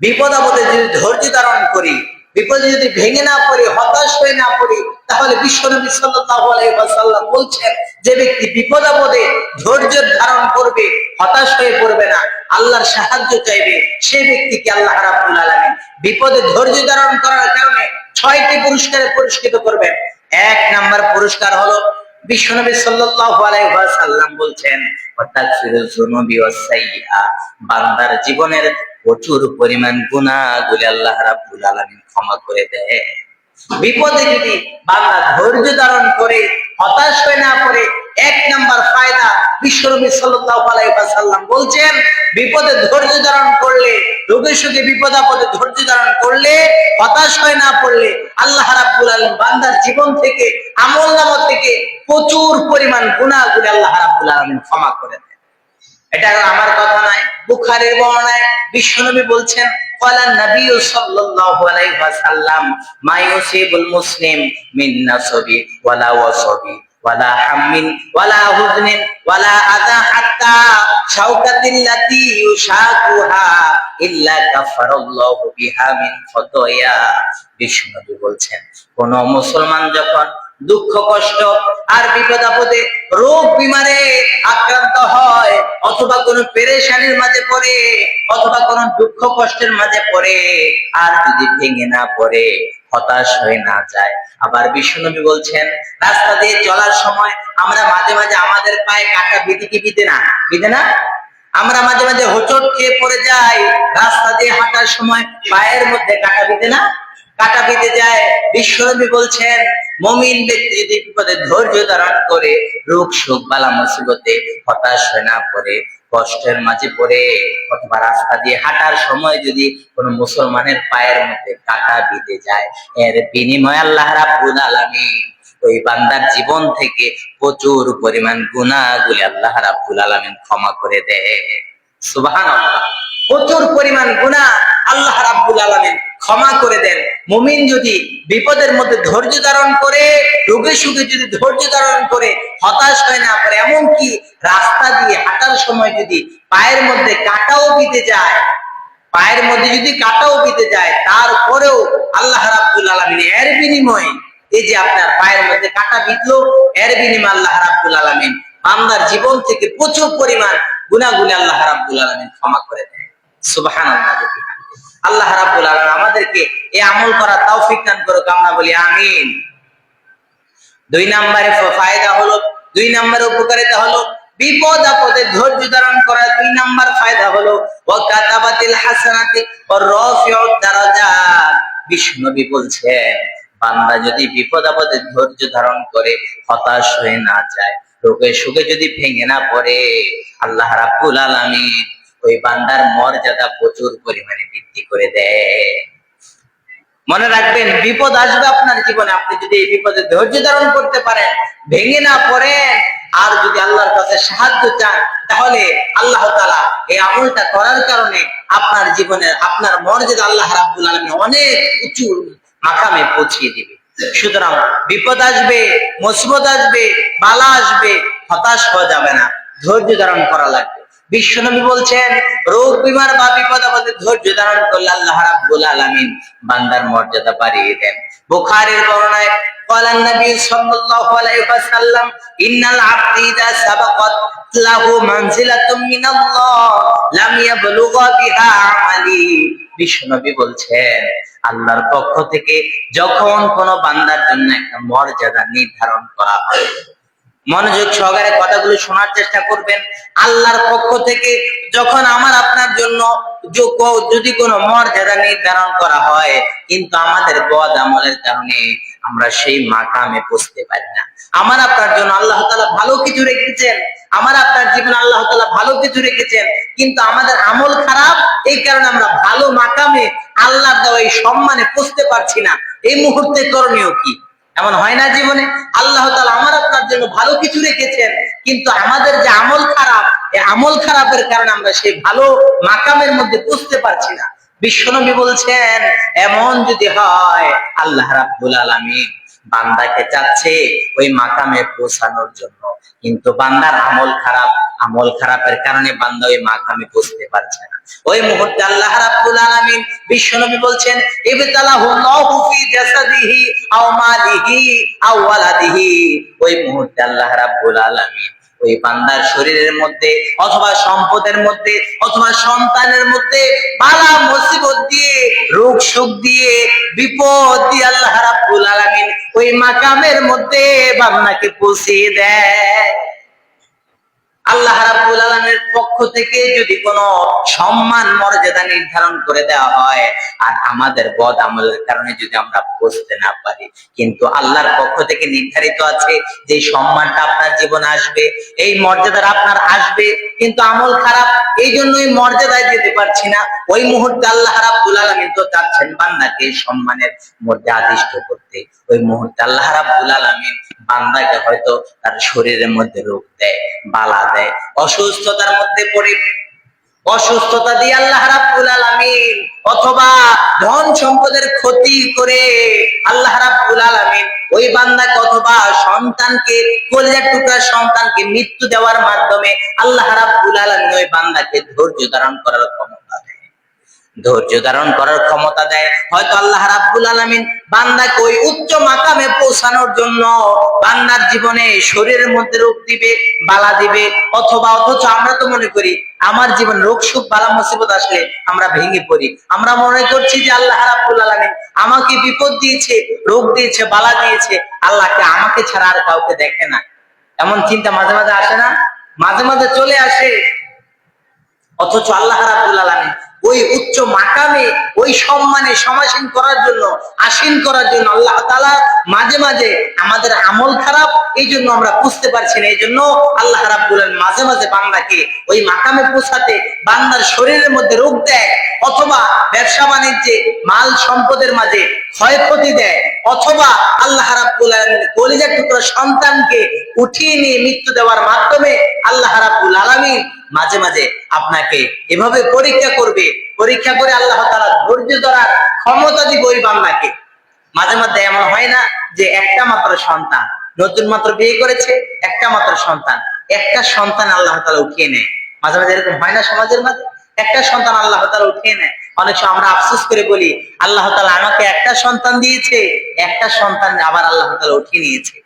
বিপদ আপদে যদি ধৈর্য ধারণ করি, বিপদে যদি ভেঙে না পড়ি, হতাশ হয়ে না পড়ি, তাহলে বিশ্বনবী আলাইহি বলছেন, যে ব্যক্তি বিপদ আপদে ধৈর্য ধারণ করবে, হতাশ হয়ে পড়বে না, আল্লাহর সাহায্য চাইবে সেই ব্যক্তিকে আল্লাহ রাব্বুল আলামিন বিপদে ধৈর্য ধারণ করার কারণে ছয়টি পুরস্কারে পুরস্কৃত করবেন। এক নাম্বার পুরস্কার হলো বিশ্বনবী সাল্লাল্লাহু আলাইহি ওয়াসাল্লাম বলছেন বান্দার জীবনের প্রচুর পরিমাণ গুনাহগুলি আল্লাহ রাব্বুল আলামিন ক্ষমা করে দেয়। বিপদে যদি বান্দা ধৈর্য ধারণ করে, হতাশ হয়ে না পড়ে, এক নাম্বার ফায়দা আলাইহি ওয়াসাল্লাম বলছেন, বিপদে ধৈর্য ধারণ করলে রোগে সুখে বিপদ আপদে ধৈর্য ধারণ করলে, হতাশ হয়ে না পড়লে আল্লাহ রাব্বুল আলামিন বান্দার জীবন থেকে, আমল নামা থেকে প্রচুর পরিমাণ গুনাহগুলি আল্লাহ রাব্বুল আলামিন ক্ষমা করে দেন। এটা আমার কথা নয়, বুখারীর বর্ণনায় বিশ্বনবী বলছেন قال النبي صلى الله عليه وسلم ما يصيب المسلم من نصب ولا وصب ولا هم ولا حزن ولا أذى حتى شوكة التي يشاكها إلا كفر الله بها من خطايا বিষ্ণুনবী বলছেন কোন মুসলমান যখন দুঃখ, কষ্ট আর বিপদ আপদে রোগ বিমারে আক্রান্ত হয়। অথবা কোনো পেরেশানির মাঝে পড়ে, অথবা কোনো দুঃখ, কষ্টের মাঝে পড়ে আর যদি ভেঙে না পড়ে, হতাশ হয়ে না যায়। আবার বিশ্বনবী বলছেন, রাস্তা দিয়ে চলার সময় আমরা মাঝে মাঝে আমাদের পায়ে কাটা বিধি কি বিধে না? বিধে না? আমরা মাঝে মাঝে হোঁচট খেয়ে পড়ে যাই, রাস্তা দিয়ে হাঁটার সময় পায়ের মধ্যে কাটা বিধে না? কাটা বিঁধে যায়। বিশ্বনবী বলছেন, মমিন ব্যক্তি যদি বিপদে ধৈর্য ধারণ করে, রোগ শোক, বালা মুসিবতে হতাশ হয়ে না পড়ে, কষ্টের মাঝে পড়ে, অথবা রাস্তা দিয়ে হাঁটার সময় যদি কোনো মুসলমানের পায়ের মধ্যে কাটা বিঁধে যায়, এর বিনিময়ে আল্লাহ রাব্বুল আলামিন ওই বান্দার জীবন থেকে প্রচুর পরিমাণ গুনাহগুলি আল্লাহ রাব্বুল আলামিন ক্ষমা করে দেয়। সুবহানাল্লাহ। প্রচুর পরিমাণ গুনাহ আল্লাহ রাব্বুল আলামিন ক্ষমা করে দেন। মুমিন যদি বিপদের মধ্যে ধৈর্য ধারণ করে, রোগে সুখে যদি ধৈর্য ধারণ করে, হতাশ হয় না পারে এমনকি রাস্তা দিয়ে হাঁটার সময় যদি পায়ের মধ্যে কাটাও বিতে যায়, পায়ের মধ্যে যদি কাটাও বিতে যায়, তারপরেও আল্লাহ রাব্বুল আলামিন এর বিনিময়ে এই যে আপনার পায়ের মধ্যে কাটা বিতলো এর বিনিময়ে আল্লাহ রাব্বুল আলামিন বান্দার জীবন থেকে প্রচুর পরিমাণ গুনাহগুলি আল্লাহ রাব্বুল আলামিন ক্ষমা করে দেয় সুবহানাল্লাহ। আল্লাহ রাব্বুল আলামিন আমাদেরকে এই আমল করা তৌফিক দান করুক, আমরা বলি আমিন। দুই নম্বরে ফায়দা হলো, দুই নম্বরে উপকারিতা হলো, বিপদ আপদে ধৈর্য ধারণ করা। দুই নাম্বার ফায়দা হলো ও কাতাবাতিল হাসানাতি ও রফিউদ দারাজাত। বিষ্ণুনবী বলছেন, বান্দা যদি বিপদ আপদে ধৈর্য ধারণ করে, হতাশ হয়ে না যায় রোগে সুখে যদি ভেঙে না পড়ে, আল্লাহ রাব্বুল আলামিন ওই বান্দার মর্যাদা প্রচুর পরিমাণে বৃদ্ধি করে দেয়। মনে রাখবেন, বিপদ আসবে আপনার জীবনে। আপনি যদি এই বিপদে ধৈর্য ধারণ করতে পারেন, ভেঙে না পড়েন, আর যদি আল্লাহর কাছে সাহায্য চান, তাহলে আল্লাহ তালা এই আমলটা করার কারণে আপনার জীবনের, আপনার মর্যাদা আল্লাহ রাব্বুল আলমী অনেক উঁচু মাকামে পৌঁছিয়ে দিবে। সুতরাং বিপদ আসবে, মুসিবত আসবে, বালা আসবে, হতাশ হওয়া যাবে না। ধৈর্য ধারণ করা লাগবে। বিশ্বনবী বলছেন রোগ বিমার বা বিপদ আপদে ধৈর্য ধারণ করলে আল্লাহ রাব্বুল আলামিন বান্দার মর্যাদা বাড়িয়ে দেন বুখারীর বর্ণনায় قال النبي صلى الله عليه وسلم ان العبد اذا سبقت له منزله من الله لم يبلغ بها عملي বিশ্বনবী বলছেন আল্লাহর পক্ষ থেকে যখন কোন বান্দার জন্য একটা মর্যাদা নির্ধারণ করা হয় মনোযোগ সহকারে কথাগুলো শোনার চেষ্টা করবেন। আল্লাহর পক্ষ থেকে যখন আমার আপনার জন্য যদি কোনো মর্যাদা নির্ধারণ করা হয়, কিন্তু আমাদের বদ আমলের কারণে আমরা সেই মাকামে পৌঁছতে পারি না। আমার আপনার জন্য আল্লাহ তালা ভালো কিছু রেখেছেন। আমার আপনার জীবনে আল্লাহ তালা ভালো কিছু রেখেছেন। কিন্তু আমাদের আমল খারাপ, এই কারণে আমরা ভালো মাকামে আল্লাহ দেওয়া এই সম্মানে পৌঁছতে পারছি না। এই মুহূর্তে করণীয় কি? এমন হয় না জীবনে? আল্লাহ তালা আমার আপনার জন্য ভালো কিছু রেখেছেন, কিন্তু আমাদের যে আমল খারাপ এই আমল খারাপের কারণে আমরা সেই ভালো মাকামের মধ্যে বুঝতে পারছি না। বিশ্বনবী বলছেন, এমন যদি হয়, আল্লাহ রাব্বুল আলামিন বান্দাকে চাচ্ছে ওই মাকামে পৌঁছানোর জন্য। কিন্তু বান্দার আমল খারাপ, আমল খারাপের কারণে বান্দা ওই মাকামে পৌঁছতে পারছে না। ওই মুহূর্তে আল্লাহ রাব্বুল আলামিন বিশ্বনবী বলছেন, ইবতালাহু আল্লাহু ফি জাসাদিহি আও মালিহি আও ওয়ালাদিহি। ওই মুহূর্তে আল্লাহ রাব্বুল আলামিন ওই বান্দার শরীরের মধ্যে অথবা সম্পদের মধ্যে অথবা সন্তানের মধ্যে বালা মুসিবত দিয়ে, রোগ সুখ দিয়ে, বিপদ দিয়ে আল্লাহ রাব্বুল আলামিন ওই মাকামের মধ্যে বান্দাকে পৌঁছে দেয়। আল্লাহ রাব্বুল আলামিনের পক্ষ থেকে যদি কোনো সম্মান, মর্যাদা নির্ধারণ করে দেওয়া হয়, আর আমাদের বদ আমলের কারণে যদি আমরা বুঝতে না পারি, কিন্তু আল্লাহর পক্ষ থেকে নির্ধারিত আছে যে সম্মানটা আপনার জীবনে আসবে, এই মর্যাদার আপনার আসবে, কিন্তু আমল খারাপ, এই জন্য এই মর্যাদায় যেতে পারছি না। ওই মুহূর্তে আল্লাহ রাব্বুল আলামিন তো চাচ্ছেন বান্দাকে সম্মানের মধ্যে আদিষ্ট করতে। ওই মুহূর্তে আল্লাহ রাব্বুল আলামিন বান্দাকে হয়তো তার শরীরের মধ্যে রোগ দেয়, বালা দেয়, অসুস্থতার মধ্যে পড়ে। অসুস্থতা দিয়ে আল্লাহ রাব্বুল আলামিন অথবা ধন সম্পদের ক্ষতি করে আল্লাহ রাব্বুল আলামিন ওই বান্দাকে অথবা সন্তানকে কলিজার টুকরা সন্তানকে মৃত্যু দেওয়ার মাধ্যমে আল্লাহ রাব্বুল আলামিন ওই বান্দাকে ধৈর্য ধারণ করার ক্ষমতা ধৈর্য ধারণ করার ক্ষমতা দেয়। হয়তো আল্লাহ রাব্বুল আলামিন বান্দাকে ওই উচ্চ মাকামে পৌঁছানোর জন্য বান্দার জীবনে শরীরের মধ্যে রোগ দিবে, বালা দিবে, অথবা অথচ আমরা তো মনে করি আমার জীবন রোগ, সুখ, বালা, মুসিবত আসলে আমরা ভেঙে পড়ি। আমরা মনে করছি যে আল্লাহ রাব্বুল আলামিন আমাকে বিপদ দিয়েছে, রোগ দিয়েছে, বালা দিয়েছে, আল্লাহকে আমাকে ছাড়া আর কাউকে দেখে না। এমন চিন্তা মাঝে মাঝে আসে না? মাঝে মাঝে চলে আসে। অথচ আল্লাহ রাব্বুল আলামিন ওই উচ্চ মাকামে, ওই সম্মানে সমাসীন করার জন্য, আসীন করার জন্য আল্লাহ তাআলা মাঝে মাঝে আমাদের আমল খারাপ এই জন্য আমরা বুঝতে পারছি না। এই জন্য আল্লাহ রাব্বুল আলামিন মাঝে মাঝে বান্দাকে ওই মাকামে পৌঁছাতে বান্দার শরীরের মধ্যে রোগ দেয়, অথবা ব্যবসা বাণিজ্যে মাল সম্পদের মাঝে ক্ষয়ক্ষতি দেয়, অথবা আল্লাহ রাব্বুল আলামিন কলিজার টুকরা সন্তানকে উঠিয়ে নিয়ে মৃত্যু দেওয়ার মাধ্যমে আল্লাহ রাব্বুল মাঝে মাঝে আপনাকে এভাবে পরীক্ষা করবে। পরীক্ষা করে আল্লাহ তাআলা ধৈর্য ধরার ক্ষমতা দিবে ওই বান্দাকে। মাঝে মাঝে এমন হয় না যে একটা মাত্র সন্তান, নতুন মাত্র বিয়ে করেছে, একটা মাত্র সন্তান। একটা সন্তান আল্লাহ তাআলা উঠিয়ে নেয়। মাঝে মাঝে এরকম হয় না সমাজের মাঝে? একটা সন্তান আল্লাহ তাআলা উঠিয়ে নেয়। অনেক সময় আমরা আফসোস করে বলি, আল্লাহ তাআলা আমাকে একটা সন্তান দিয়েছে, একটা সন্তান আবার আল্লাহ তাআলা উঠিয়ে নিয়েছে।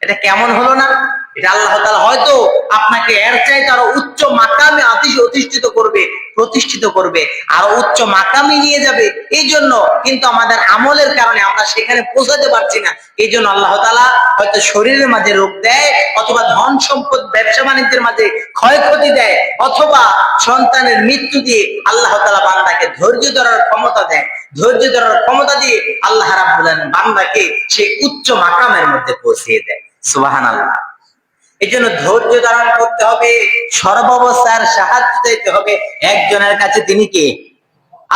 এটা কেমন হলো না? এটা আল্লাহ তাআলা হয়তো আপনাকে এর চাইতে আরও উচ্চ মাকামে আতিশ অধিষ্ঠিত করবে, প্রতিষ্ঠিত করবে, আরও উচ্চ মাকামে নিয়ে যাবে। এই জন্য কিন্তু আমাদের আমলের কারণে আমরা সেখানে পৌঁছাতে পারছি না। এই জন্য আল্লাহ তাআলা হয়তো শরীরের মাঝে রোগ দেয়, অথবা ধন সম্পদ, ব্যবসা বাণিজ্যের মাঝে ক্ষয়ক্ষতি দেয়, অথবা সন্তানের মৃত্যু দিয়ে আল্লাহ তাআলা বান্দাকে ধৈর্য ধরার ক্ষমতা দেয়। ধৈর্য ধরার ক্ষমতা দিয়ে আল্লাহ আলামিন বান্দাকে সেই উচ্চ মাকামের মধ্যে পৌঁছিয়ে দেয়। সুবহানাল্লাহ। এই জন্য ধৈর্য ধারণ করতে হবে, সর্বাবস্থার সাহায্য দিতে হবে। একজনের কাছে তিনি কে?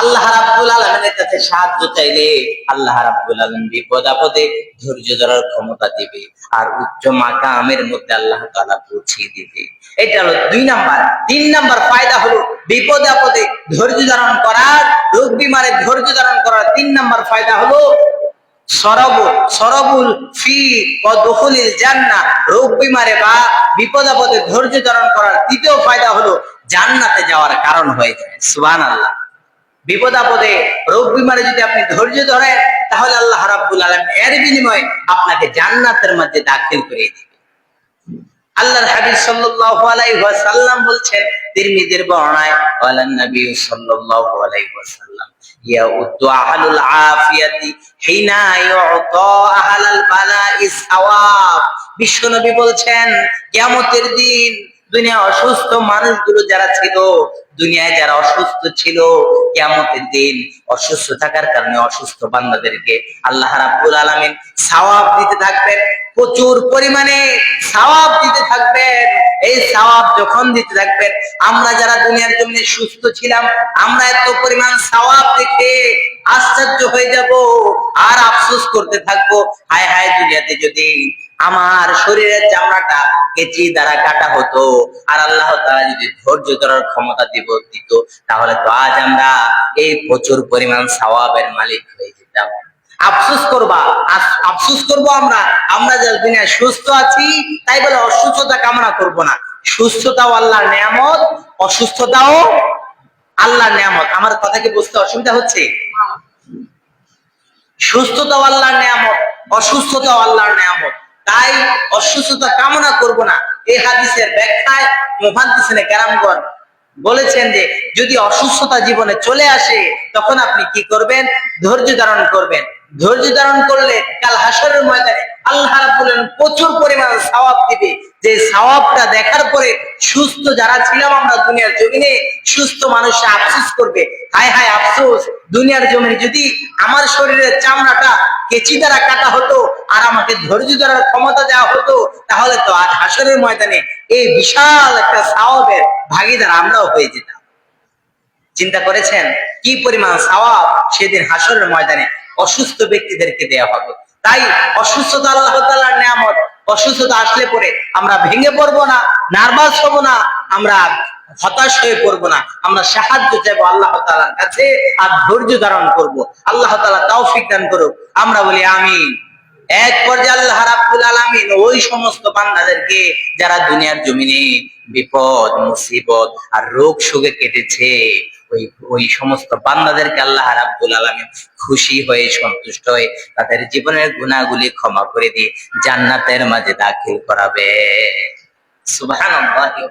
আল্লাহ রাব্বুল আলমিনের কাছে সাহায্য চাইলে আল্লাহ রাব্বুল আলম বিপদ আপদে ধৈর্য ধরার ক্ষমতা দিবে আর উচ্চ মাকামের মধ্যে আল্লাহ তাআলা পৌঁছিয়ে দিবে। এটা হলো দুই নাম্বার। তিন নাম্বার ফায়দা হলো বিপদ আপদে ধৈর্য ধারণ করার, রোগ বিমারে ধৈর্য ধারণ করার। তিন নাম্বার ফায়দা হলো সরবুল রোগ বিমারে ধৈর্য যদি আপনি ধৈর্য ধরেন, তাহলে আল্লাহ রাব্বুল এর বিনিময়ে আপনাকে জান্নাতের মধ্যে দাখিল করে দিবে। আল্লাহর হাবিব সাল্লাল্লাহু বলছেন সাওয়াব। বিশ্বনবী বলছেন, কিয়ামতের দিন দুনিয়া অসুস্থ মানুষগুলো যারা ছিল, দুনিয়ায় যারা অসুস্থ ছিল, কিয়ামতের দিন অসুস্থ থাকার কারণে অসুস্থ বান্দাদেরকে আল্লাহ রাব্বুল আলামিন সওয়াব দিতে থাকবেন। প্রচুর পরিমাণে সওয়াব দিতে থাকবেন। এই সওয়াব যখন দিতে থাকবেন, আমরা যারা দুনিয়ার জমিনে সুস্থ ছিলাম, আমরা এত পরিমাণ সওয়াব দেখে আশ্চর্য হয়ে যাব আর আফসোস করতে থাকব। হায় হায় দুনিয়াতে যদি আমার শরীরের চামড়াটা কেচি দ্বারা কাটা হতো আর আল্লাহ তাআলা যদি ধৈর্য ধরার ক্ষমতা দিব, দিত, তাহলে তো আজ আমরা এই প্রচুর পরিমাণ সওয়াবের মালিক হয়ে যেতাম। আফসোস করবা। আফসোস করব আমরা। আমরা যে দুনিয়ায় সুস্থ আছি, তাই বলে অসুস্থতা কামনা করব না। সুস্থতাও আল্লাহর নিয়ামত, অসুস্থতাও আল্লাহর নিয়ামত। আমার কথা কি বুঝতে অসুবিধা হচ্ছে? সুস্থতাও আল্লাহর নিয়ামত, অসুস্থতাও আল্লাহর নিয়ামত। তাই অসুস্থতা কামনা করব না। এই হাদিসের ব্যাখ্যায় মুহাদ্দিসিনে কেরামগণ বলেছেন যে, যদি অসুস্থতা জীবনে চলে আসে, তখন আপনি কি করবেন? ধৈর্য ধারণ করবেন। ধৈর্য ধারণ করলে কাল হাসরের ময়দানে আল্লাহ রাব্বুল প্রচুর পরিমাণ সওয়াব দিবে। যে সওয়াবটা দেখার পরে সুস্থ যারা ছিলাম আমরা দুনিয়ার জমিনে, সুস্থ মানুষ আফসোস করবে। হায় হায় আফসোস, দুনিয়ার জমিনে যদি আমার শরীরের চামড়াটা কেচি দ্বারা কাটা হতো আর আমাকে ধৈর্য ধরার ক্ষমতা দেওয়া হতো, তাহলে তো আজ হাসরের ময়দানে এই বিশাল একটা সাওয়াবের ভাগিদার আমরাও হয়ে যেতাম। চিন্তা করেছেন? কি পরিমাণ সওয়াব সেদিন হাসরের ময়দানে অসুস্থ ব্যক্তিদেরকে দেয়া হবে। তাই অসুস্থতা আল্লাহ তালার নিয়ামত। অসুস্থতা আসলে পরে আমরা ভেঙে পড়ব না, নার্ভাস হব না, আমরা হতাশ হয়ে পড়ব না। আমরা সাহায্য চাইব আল্লাহ তালার কাছে আর ধৈর্য ধারণ করব। আল্লাহ তালা তাও দান করুক। আমরা বলি আমিন। এক পর্যায়ে আলামিন ওই সমস্ত বান্দাদেরকে, যারা দুনিয়ার জমিনে বিপদ, মুসিবত আর রোগ শোকে কেটেছে, ওই ওই সমস্ত বান্দাদেরকে আল্লাহ রাব্বুল আলামিন খুশি হয়ে, সন্তুষ্ট হয়ে তাদের জীবনের গুনাহগুলি ক্ষমা করে দিয়ে জান্নাতের মাঝে দাখিল করাবে সুবহানাল্লাহি।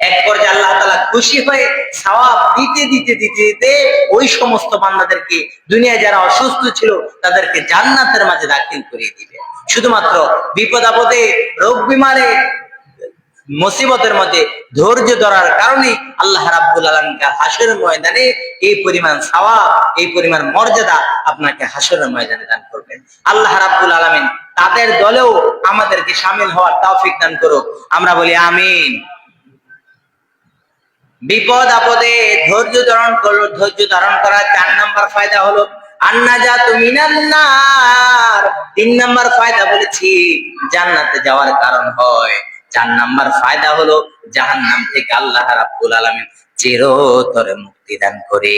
এক পর্যায়ে আল্লাহ তাআলা খুশি হয়ে সওয়াব দিতে দিতে দিতে দিতে ওই সমস্ত বান্দাদেরকে দুনিয়ায় যারা অসুস্থ ছিল তাদেরকে জান্নাতের মাঝে দাখিল করিয়ে দিবে। শুধুমাত্র বিপদ আপদে, রোগ বিমারে, মুসিবতের মধ্যে ধৈর্য ধরার কারণে আল্লাহ রাব্বুল আলামিন হাসরের ময়দানে এই পরিমাণ সওয়াব, এই পরিমাণ মর্যাদা আপনাকে হাসরের ময়দানে দান করবেন। আল্লাহ রাব্বুল আলামিন তাদের দলেও আমাদেরকে সামিল হওয়ার তৌফিক দান করুক। আমরা বলি আমিন। বিপদ আপদে ধৈর্য ধারণ করল ধৈর্য ধারণ করার চার নাম্বার ফায়দা হলো আন্না যা তুমি তিন ফায়দা বলেছি, জান্নাতে যাওয়ার কারণ হয়। চার ফায়দা হলো জাহান্নাম থেকে আল্লাহ রাব্বুল চিরতরে মুক্তি দান করে।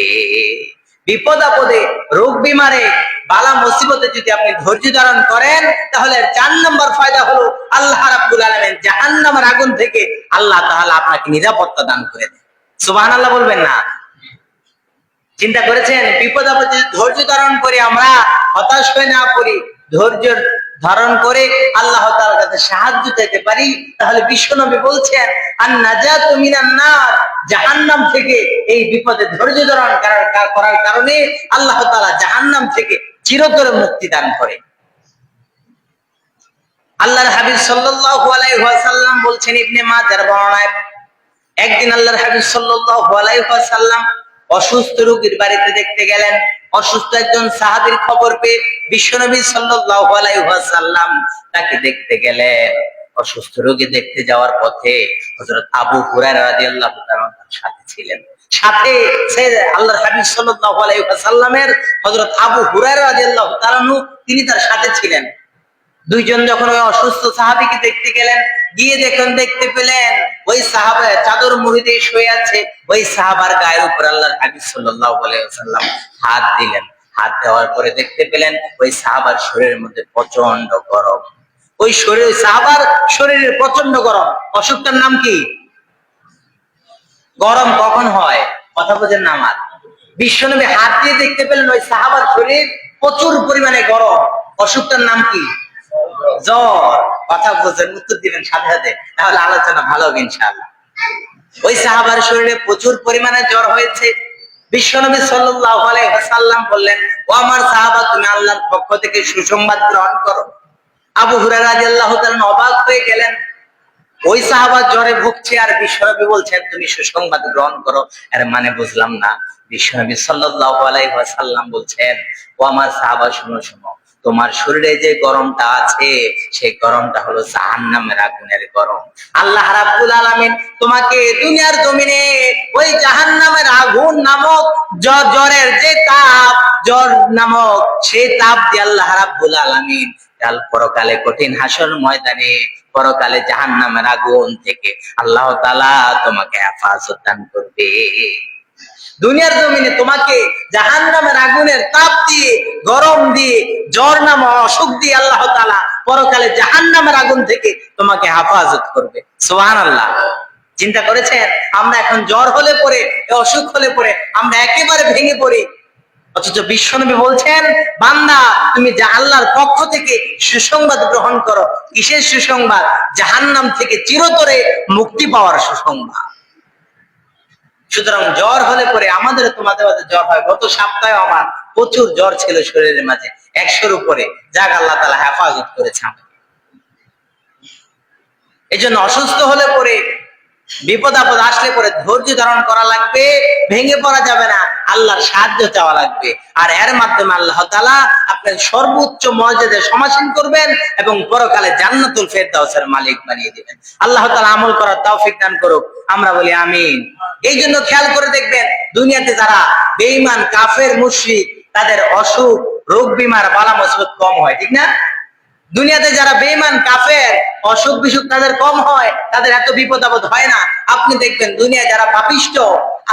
বিপদ আপদে রোগ বিমারে বালা মুসিবতে যদি আপনি ধৈর্য ধারণ করেন, তাহলে চার নম্বর ফায়দা হলো আল্লাহ রাব্বুল আলামিন জাহান্নামের আগুন থেকে আল্লাহ তাআলা আপনাকে নিরাপত্তা দান করে দেন। সুবহানাল্লাহ বলবেন না। চিন্তা করেছেন? বিপদ আপদ ধৈর্য ধারণ করে আমরা হতাশ হয়ে না পড়ি, ধৈর্য ধারণ করে আল্লাহ তাআলার কাছে সাহায্য চাইতে পারি, তাহলে বিশ্বনবী বলছেন আর নাজাত মিনান নার। জাহান্নাম থেকে এই বিপদে ধৈর্য ধারণ করার কারণে আল্লাহ তাআলা জাহান্নাম থেকে চিরতরে মুক্তি দান করে। আল্লাহর হাবিব সাল্লাল্লাহু আলাইহি ওয়াসাল্লাম বলছেন, ইবনে মাজার বর্ণনায় একদিন আল্লাহর হাবিব সাল্লাল্লাহু অসুস্থ রোগীর বাড়িতে দেখতে গেলেন, অসুস্থ একজন সাহাবির খবর পেয়ে বিশ্বনবী সাল্লাল্লাহু তাকে দেখতে গেলেন। অসুস্থ রোগী দেখতে যাওয়ার পথে হযরত আবু হুরায়রা রাদিয়াল্লাহু সাথে ছিলেন। সাথে সে আল্লাহর হাবিব সাল্লাল্লাহু আলাইহি ওয়াসাল্লামের হযরত আবু হুরায়রা রাদিয়াল্লাহু তাআলা তিনি তার সাথে ছিলেন। দুইজন যখন ওই অসুস্থ সাহাবিকে দেখতে গেলেন, গিয়ে দেখুন দেখতে পেলেন ওই সাহাবা চাদর মুড়ি শুয়ে আছে। ওই সাহাবার গায়ের উপর আল্লাহর হাবিব সাল্লাল্লাহু আলাইহি ওয়াসাল্লাম হাত দিলেন। হাত দেওয়ার পরে দেখতে পেলেন ওই সাহাবার শরীরের মধ্যে প্রচণ্ড গরম। ওই শরীর সাহাবার শরীরে প্রচণ্ড গরম। অসুখটার নাম কি? গরম কখন হয়? কথা বোঝেন না আমার। বিশ্বনবী হাত দিয়ে দেখতে পেলেন ওই সাহাবার শরীর প্রচুর পরিমাণে গরম। অসুখটার নাম কি? জ্বর, কথা বোঝেন উত্তর দিবেন সাথে সাথে, তাহলে আলোচনা ভালো হবে ওই সাহাবার শরীরে প্রচুর পরিমাণে জ্বর হয়েছে। বিশ্বনবী বললেন, ও আমার সাহাবা, তুমি আল্লাহর পক্ষ থেকে সুসংবাদ গ্রহণ করো। আবু অবাক হয়ে গেলেন। ওই জ্বরে ভুগছে আর বিশ্বনবী বলছেন, তুমি সুসংবাদ গ্রহণ করো। এর মানে বুঝলাম না। বিশ্বনবী সাল্লাল্লাহু বলছেন, ও আমার সাহাবা, শুনো শুনো। তোমার শরীরে যে গরমটা আছে, সেই গরমটা হলো জাহান্নামের আগুনের গরম। আল্লাহ রাব্বুল আলামিন তোমাকে দুনিয়ার জমিনে ওই জাহান্নামের আগুন নামক জ্বর, জ্বরের যে তাপ, জ্বর নামক সেই তাপ দিয়ে আল্লাহ রাব্বুল আলামিন কাল পরকালে কঠিন হাসর ময়দানে, পরকালে জাহান্নামের আগুন থেকে আল্লাহ তাআলা তোমাকে হেফাজত দান করবে। দুনিয়ার জমিনে তোমাকে জাহান নামের আগুনের তাপ দিয়ে, গরম দিয়ে, জ্বর নাম অসুখ দিয়ে আল্লাহ তালা পরকালে জাহান নামের আগুন থেকে তোমাকে হেফাজত করবে। সোহান আল্লাহ চিন্তা করেছেন? আমরা এখন জ্বর হলে পরে অসুখ হলে পরে আমরা একেবারে ভেঙে পড়ি। অথচ বিশ্বনবী বলছেন, বান্দা, তুমি যা আল্লাহর পক্ষ থেকে সুসংবাদ গ্রহণ করো, কিসের সুসংবাদ? জাহান্নাম থেকে চিরতরে মুক্তি পাওয়ার সুসংবাদ। সুতরাং জ্বর হলে পরে আমাদের তোমাদের মাঝে জ্বর হয়। গত সপ্তাহে আমার প্রচুর জ্বর ছিল শরীরের মাঝে। একশোর উপরে। যাক, আল্লাহ তালা হেফাজত করেছে এই জন্য অসুস্থ হলে পরে বিপদ আপদ আসলে পরে ধৈর্য ধারণ করা লাগবে, ভেঙে পড়া যাবে না, আল্লাহর সাহায্য চাওয়া লাগবে। আর এর মাধ্যমে আল্লাহ তালা আপনার সর্বোচ্চ মর্যাদায় সমাসীন করবেন এবং পরকালে জান্নাতুল ফেরদাউসের মালিক বানিয়ে দিবেন। আল্লাহ তালা আমল করার তৌফিক দান করুক। আমরা বলি আমিন। এই জন্য খেয়াল করে দেখবেন, দুনিয়াতে যারা বেঈমান, কাফের, মুশরিক, তাদের অসুখ রোগ বিমার বালা মুসিবত কম হয়, ঠিক না? দুনিয়াতে যারা বেমান কাফের, অসুখ বিসুখ তাদের কম হয়, তাদের এত বিপদ আপদ হয় না। আপনি দেখবেন দুনিয়ায় যারা পাপিষ্ট,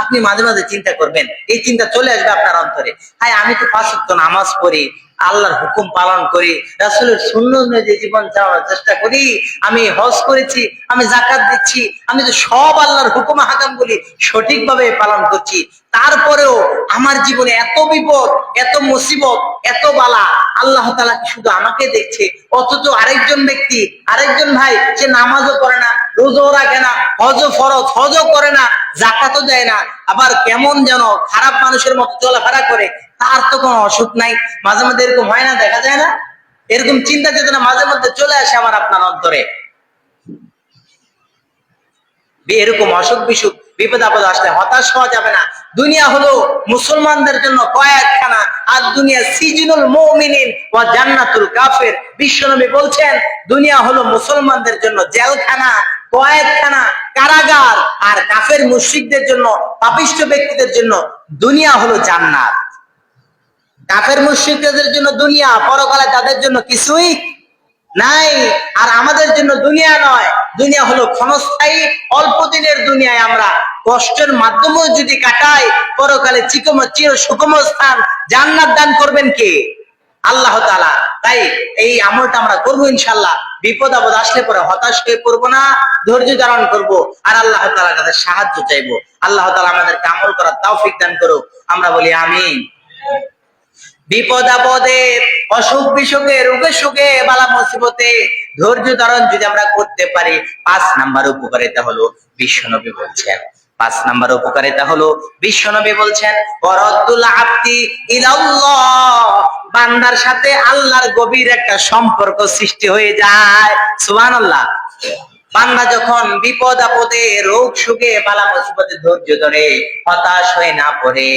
আপনি মাঝে মাঝে চিন্তা করবেন, এই চিন্তা চলে আসবে আপনার অন্তরে। হ্যাঁ আমি তো পাঁচ নামাজ পড়ি আল্লাহর হুকুম পালন করি, রাসূলের শূন্য অনুযায়ী জীবন চালানোর চেষ্টা করি, আমি হজ করেছি, আমি জাকাত দিচ্ছি, আমি তো সব আল্লাহর হুকুম হাকাম বলি সঠিকভাবে পালন করছি। তারপরেও আমার জীবনে এত বিপদ, এত মুসিবত, এত বালা, আল্লাহ তালা শুধু আমাকে দেখছে? অথচ আরেকজন ব্যক্তি, আরেকজন ভাই, সে নামাজও করে না, রোজও রাখে না হজ ফরজ, হজও করে না জাকাতও দেয় না। আবার কেমন যেন খারাপ মানুষের মতো চলাফেরা করে তার তো কোনো অসুখ নাই। মাঝে মধ্যে এরকম হয় না, দেখা যায় না? এরকম চিন্তা চেতনা মাঝে মধ্যে চলে আসে আমার আপনার অন্তরে। এরকম অসুখ বিসুখ, বিপদ আপদ আসলে হতাশ হওয়া যাবে না। দুনিয়া হলো মুসলমানদের জন্য কয়েকখানা, আর দুনিয়া সিজনুল মুমিনিন ওয়া জান্নাতুল কাফের। বিশ্বনবী বলছেন, দুনিয়া হলো মুসলমানদের জন্য জেলখানা, কয়েকখানা কারাগার, আর কাফের মুশরিকদের জন্য, পাপিষ্ট ব্যক্তিদের জন্য দুনিয়া হলো জান্নাত। কাফের মুশরিকদের জন্য দুনিয়া, পরকালে তাদের জন্য কিছুই নাই। আর আমাদের জন্য দুনিয়া নয়। দুনিয়া হলো ক্ষণস্থায়ী, অল্প দিনের দুনিয়ায় আমরা কষ্টের মাধ্যমেও যদি কাটাই, পরকালে চিকম, চির সুকম স্থান জান্নাত দান করবেন কে? আল্লাহ তাআলা। তাই এই আমলটা আমরা করব ইনশাল্লাহ বিপদ আপদ আসলে পরে হতাশ হয়ে পড়ব না, ধৈর্য ধারণ করব, আর আল্লাহ তাআলার কাছে সাহায্য চাইব। আল্লাহ তাআলা আমাদেরকে আমল করার তৌফিক দান করুক। আমরা বলি আমিন। বিপদ আপদে অসুখ বিসুখে, রোগে সুখে, বালা মুসিবতে, ধৈর্য ধারণ যদি আমরা করতে পারি, পাঁচ নাম্বার উপকারিতা হলো বিশ্বনবী বলছেন। পাঁচ নাম্বার উপকারিতা হলো বিশ্বনবী বলছেন আব্দি ইলাল্লাহ। বান্দার সাথে আল্লাহর গভীর একটা সম্পর্ক সৃষ্টি হয়ে যায়। সুবহানাল্লাহ। বান্দা যখন বিপদ আপদে রোগ সুখে, বালা মুসিবতে ধৈর্য ধরে, হতাশ হয়ে না পড়ে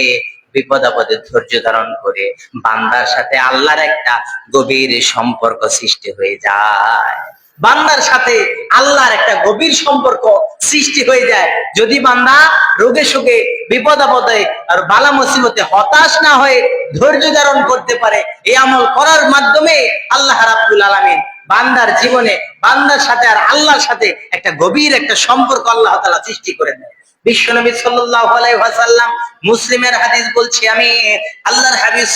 বিপদ আপদে ধৈর্য ধারণ করে বান্দার সাথে আল্লাহর একটা গভীর সম্পর্ক সৃষ্টি হয়ে যায়। বান্দার সাথে আল্লাহর একটা গভীর সম্পর্ক সৃষ্টি হয়ে যায়। যদি বান্দা রোগে সুখে বিপদ আপদে আর বালা মুসিবতে হতাশ না হয়ে ধৈর্য ধারণ করতে পারে, এই আমল করার মাধ্যমে আল্লাহ রাব্বুল আলামিন বান্দার জীবনে, বান্দার সাথে আর আল্লাহর সাথে একটা গভীর একটা সম্পর্ক আল্লাহ তাআলা সৃষ্টি করে দেয় বিশ্বনবী সাল্লাল্লাহু মুসলিমের হাদিস বলছি, আমি আল্লাহর হাবিব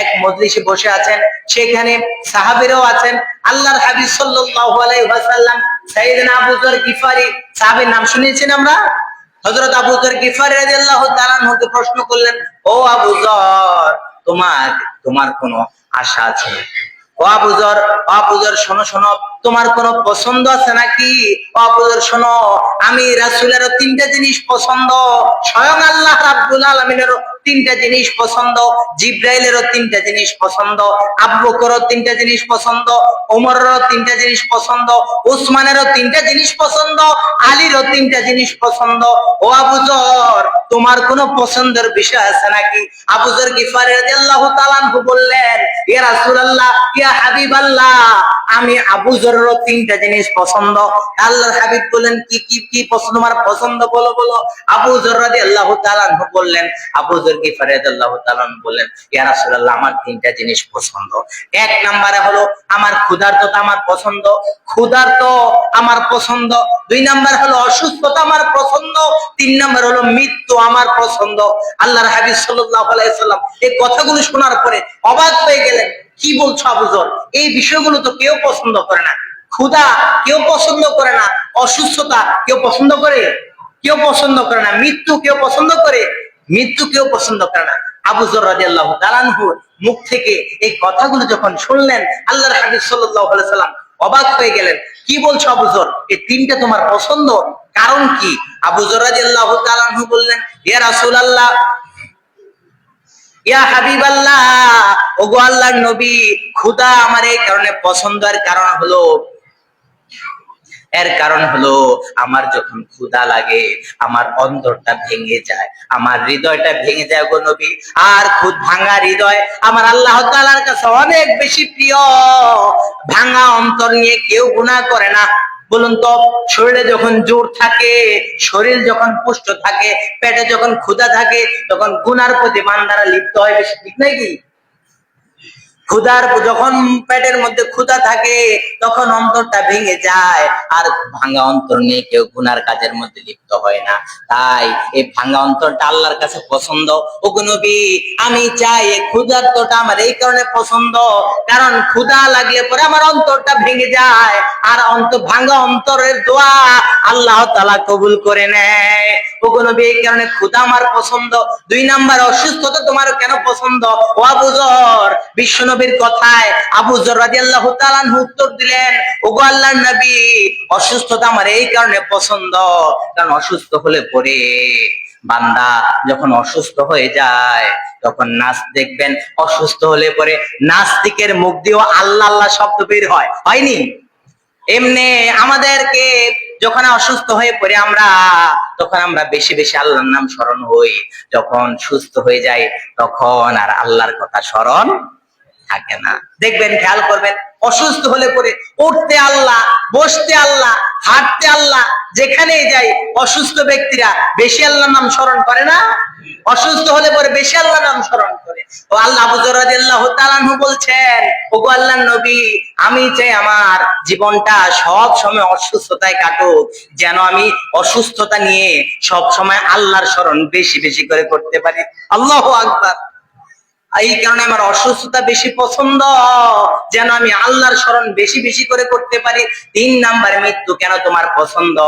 এক মজলিসে বসে আছেন, সেখানে সাহাবীরাও আছেন। আল্লাহর হাবিব সাল্লাল্লাহু আলাইহি নাম শুনেছেন আমরা? হযরত আবু গিফারি রাদিয়াল্লাহু তাআলা প্রশ্ন করলেন, ও আবু তোমার তোমার কোনো আশা আছে ও আবুজর শোনো শোনো, তোমার কোনো পছন্দ আছে নাকি? ও আবুজর শোনো, আমি রাসুলের তিনটা জিনিস পছন্দ। স্বয়ং আল্লাহ রাব্বুল আলামিনেরও তিনটা জিনিস পছন্দ, জিব্রাইলেরও তিনটা জিনিস পছন্দ আবু বকরও তিনটা জিনিস পছন্দ, ওমরেরও তিনটা জিনিস পছন্দ উসমানেরও তিনটা জিনিস পছন্দ, আলীরও তিনটা জিনিস পছন্দ। ও আবুজর তোমার কোনো পছন্দের বিষয় আছে নাকি? আবু জর গিফারি রাদিয়াল্লাহু তাআলা আনহু বললেন, ইয়া রাসূলুল্লাহ, ইয়া হাবিবাল্লাহ, আমি আবু জরের তিনটা জিনিস পছন্দ। আল্লাহর হাবিব বললেন, কি কি কি পছন্দ? তোমার পছন্দ বলো বলো। আবু জর রাদিয়াল্লাহু তাআলা আনহু বললেন, আবু রাসূলুল্লাহ, আমার তিনটা জিনিস পছন্দ। এক নম্বরে হলো, আমার ক্ষুধার্ততা আমার পছন্দ, ক্ষুধার্ত আমার পছন্দ। দুই হলো, অসুস্থতা আমার পছন্দ। তিন হলো, মৃত্যু আমার পছন্দ। আল্লাহর আলাইহি সাল্লাম এই কথাগুলো শোনার পরে অবাক হয়ে গেলেন, কি বলছো এই বিষয়গুলো তো কেউ পছন্দ করে না। ক্ষুধা কেউ পছন্দ করে না, অসুস্থতা কেউ পছন্দ করে? কেউ পছন্দ করে না। মৃত্যু কেউ পছন্দ করে? মৃত্যু কেউ পছন্দ করে না। আবু জর রাদিয়াল্লাহু তাআলাহুর মুখ থেকে এই কথাগুলো যখন শুনলেন, আল্লাহর আলাইহি সাল্লাম অবাক হয়ে গেলেন। কি বলছো আবু জর? এই তিনটা তোমার পছন্দ? কারণ কি? আবু জর রাদিয়াল্লাহু তাআলাহু বললেন, ইয়া রাসূলুল্লাহ, ইয়া হাবিবাল্লাহ, ওগো আল্লাহর নবী, খুদা আমার এই কারণে পছন্দের কারণ হলো এর কারণ হলো আমার যখন ক্ষুধা লাগে, আমার অন্তরটা ভেঙে যায়। আমার হৃদয়টা ভেঙে যায় গো নবী। আর খুদ ভাঙা হৃদয় আমার আল্লাহ তাআলার কাছে অনেক বেশি প্রিয়। ভাঙা অন্তর নিয়ে কেউ গুনাহ করে না। বলুন তো, শরীরে যখন জোর থাকে, শরীর যখন পুষ্ট থাকে, পেটে যখন ক্ষুধা থাকে, তখন গুনার প্রতি বান্দারা লিপ্ত হয় বেশি ঠিক নাকি ক্ষুধার যখন পেটের মধ্যে ক্ষুধা থাকে, তখন অন্তরটা ভেঙে যায়। আর ভাঙা অন্তর নিয়ে কেউ গুনার কাজের মধ্যে লিপ্ত হয় না। তাই এই ভাঙা অন্তরটা আল্লাহর কাছে পছন্দ। ও নবী, আমি চাই এই ক্ষুধার্তটা আমার এই কারণে পছন্দ। কারণ ক্ষুধা লাগলে পরে আমার অন্তরটা ভেঙে যায়। আর অন্ত ভাঙা অন্তরের দোয়া আল্লাহ তালা কবুল করে নেয়। ও নবী, এই কারণে ক্ষুধা আমার পছন্দ। দুই নাম্বার, অসুস্থতা তোমার কেন পছন্দ? ও আবুজর বিশ্ব নবীর কথায় আবু জরাদিয়াল্লাহ তাআলা উত্তর দিলেন, ওগো আল্লাহর নবী, অসুস্থতা আমার এই কারণে পছন্দ, কারণ অসুস্থ হলে পরে বান্দা যখন অসুস্থ হয়ে যায়, তখন নাচ দেখবেন, অসুস্থ হলে পরে নাস্তিকের মুখ দিয়েও আল্লাহ আল্লাহ শব্দ বের হয়। হয়নি? এমনি আমাদেরকে যখন অসুস্থ হয়ে পড়ে আমরা, তখন আমরা বেশি বেশি আল্লাহর নাম স্মরণ হই। যখন সুস্থ হয়ে যাই, তখন আর আল্লাহর কথা স্মরণ থাকে না। দেখবেন, খেয়াল করবেন, অসুস্থ হলে পরে উঠতে আল্লাহ, বসতে আল্লাহ, হাঁটতে আল্লাহ, যেখানেই যাই, অসুস্থ ব্যক্তিরা বেশি আল্লাহর নাম স্মরণ করে না। অসুস্থ হলে পরে বেশি আল্লাহ নাম স্মরণ করে। ও আল্লাহ আল্লাহ তালানহু বলছেন ও আল্লাহ নবী, আমি চাই আমার জীবনটা সব সময় অসুস্থতায় কাটুক, যেন আমি অসুস্থতা নিয়ে সব সময় আল্লাহর স্মরণ বেশি বেশি করে করতে পারি। আল্লাহ আকবার। এই কারণে আমার অসুস্থতা বেশি পছন্দ। যেন আমি আল্লাহর স্মরণ বেশি বেশি করে করতে পারি। তিন নাম্বার মৃত্যু কেন তোমার পছন্দ?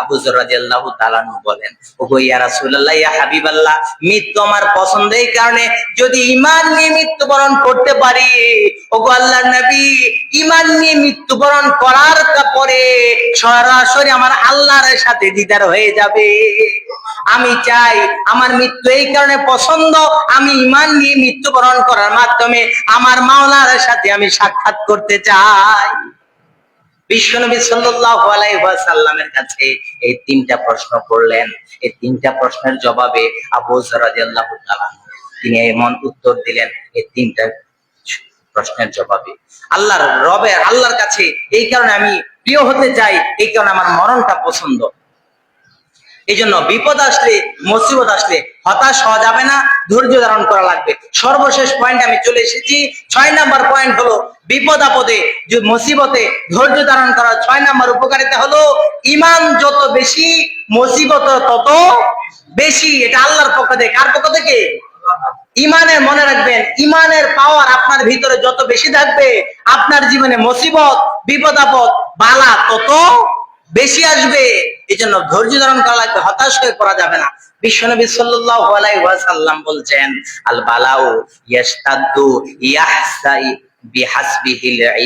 আবু রাদিয়াল্লাহু তাআলা বলেন ওগো ইয়া রাসূলুল্লাহ হাবিবাল্লাহ, মৃত্যু আমার পছন্দ। এই কারণে যদি ঈমান নিয়ে মৃত্যুবরণ করতে পারি, ওগো আল্লাহর নবী, ঈমান নিয়ে মৃত্যুবরণ করার পরে সরাসরি আমার আল্লাহর সাথে দিদার হয়ে যাবে। আমি চাই আমার মৃত্যু এই কারণে পছন্দ। আমি ঈমান নিয়ে মৃত্যুবরণ করার মাধ্যমে আমার মাওলার সাথে আমি সাক্ষাৎ করতে চাই। বিশ্বনবী সাল্লাল্লাহু আলাইহি ওয়াসাল্লামের কাছে এই তিনটা প্রশ্ন করলেন। এই তিনটা প্রশ্নের জবাবে আবু রাদিয়াল্লাহু তাআলা তিনি এমন উত্তর দিলেন, এই তিনটা প্রশ্নের জবাবে। আল্লাহর রবের, আল্লাহর কাছে এই কারণে আমি প্রিয় হতে চাই, এই কারণে আমার মরণটা পছন্দ। এই জন্য বিপদ আসলে, মুসিবত আসলে হতাশ হওয়া যাবে না, ধৈর্য ধারণ করা লাগবে। সর্বশেষ পয়েন্ট আমি চলে এসেছি। ছয় নাম্বার পয়েন্ট হলো বিপদ আপদে মুসিবতে ধৈর্য ধারণ করা ছয় নাম্বার উপকারিতা হলো ইমান যত বেশি, মুসিবত তত বেশি। এটা আল্লাহর পক্ষ থেকে, কার পক্ষ থেকে? ইমানের মনে রাখবেন, ইমানের পাওয়ার আপনার ভিতরে যত বেশি থাকবে, আপনার জীবনে মুসিবত, বিপদ আপদ, বালা তত বেশি আসবে এই জন্য ধৈর্য ধারণ করা লাগবে, হতাশ হয়ে পড়া যাবে না। বলছেন আল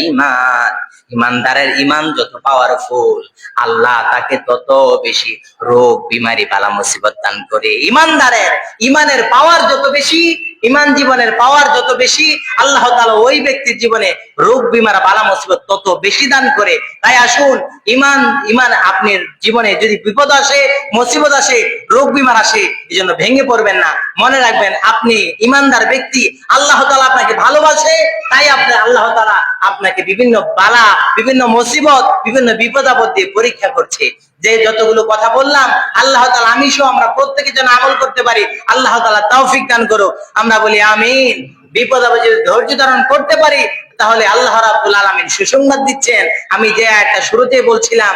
ঈমান। ইমানদারের ইমান যত পাওয়ারফুল আল্লাহ তাকে তত বেশি রোগ, বিমারি, বালা, মুসিবত দান করে। ইমানদারের ইমানের পাওয়ার যত বেশি ইমান জীবনের পাওয়ার যত বেশি, আল্লাহ তাআলা ওই ব্যক্তির জীবনে রোগ, বিমার, বালা, মুসিবত তত বেশি দান করে। তাই আসুন, ইমান ইমান আপনার জীবনে যদি বিপদ আসে, মুসিবত আসে, রোগ, বিমার আসে, এই জন্য ভেঙে পড়বেন না। মনে রাখবেন, আপনি ইমানদার ব্যক্তি, আল্লাহ তালা আপনাকে ভালোবাসে, তাই আপনি, আল্লাহ তালা আপনাকে বিভিন্ন বালা, বিভিন্ন মুসিবত, বিভিন্ন বিপদ দিয়ে পরীক্ষা করছে। যে যতগুলো কথা বললাম, আল্লাহ তালা আমি সহ আমরা প্রত্যেকে যেন আমল করতে পারি। আল্লাহ তালা তৌফিক দান করো আমরা বলি আমিন। বিপদ আপদ যদি ধৈর্য ধারণ করতে পারি, তাহলে আল্লাহ রাব্বুল আলামিন সুসংবাদ দিচ্ছেন। আমি যে একটা শুরুতে বলছিলাম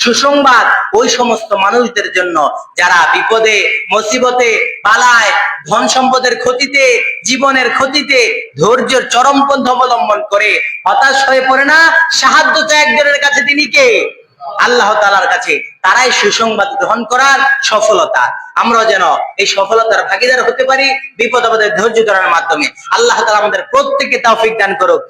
সুসংবাদ ওই সমস্ত মানুষদের জন্য যারা বিপদে, মুসিবতে পালায় ধন সম্পদের ক্ষতিতে, জীবনের ক্ষতিতে ধৈর্যের চরমপন্থ অবলম্বন করে হতাশ হয়ে পড়ে না? সাহায্য চায় একজনের কাছে তিনি কে? আল্লাহ তালার কাছে তারাই সুসংবাদ গ্রহণ করার সফলতা। আমরা যেন এই সফলতার ভাগিদার হতে পারি, বিপদ আমাদের ধৈর্য ধরার মাধ্যমে। আল্লাহ তালা আমাদের প্রত্যেককে তৌফিক দান করুক।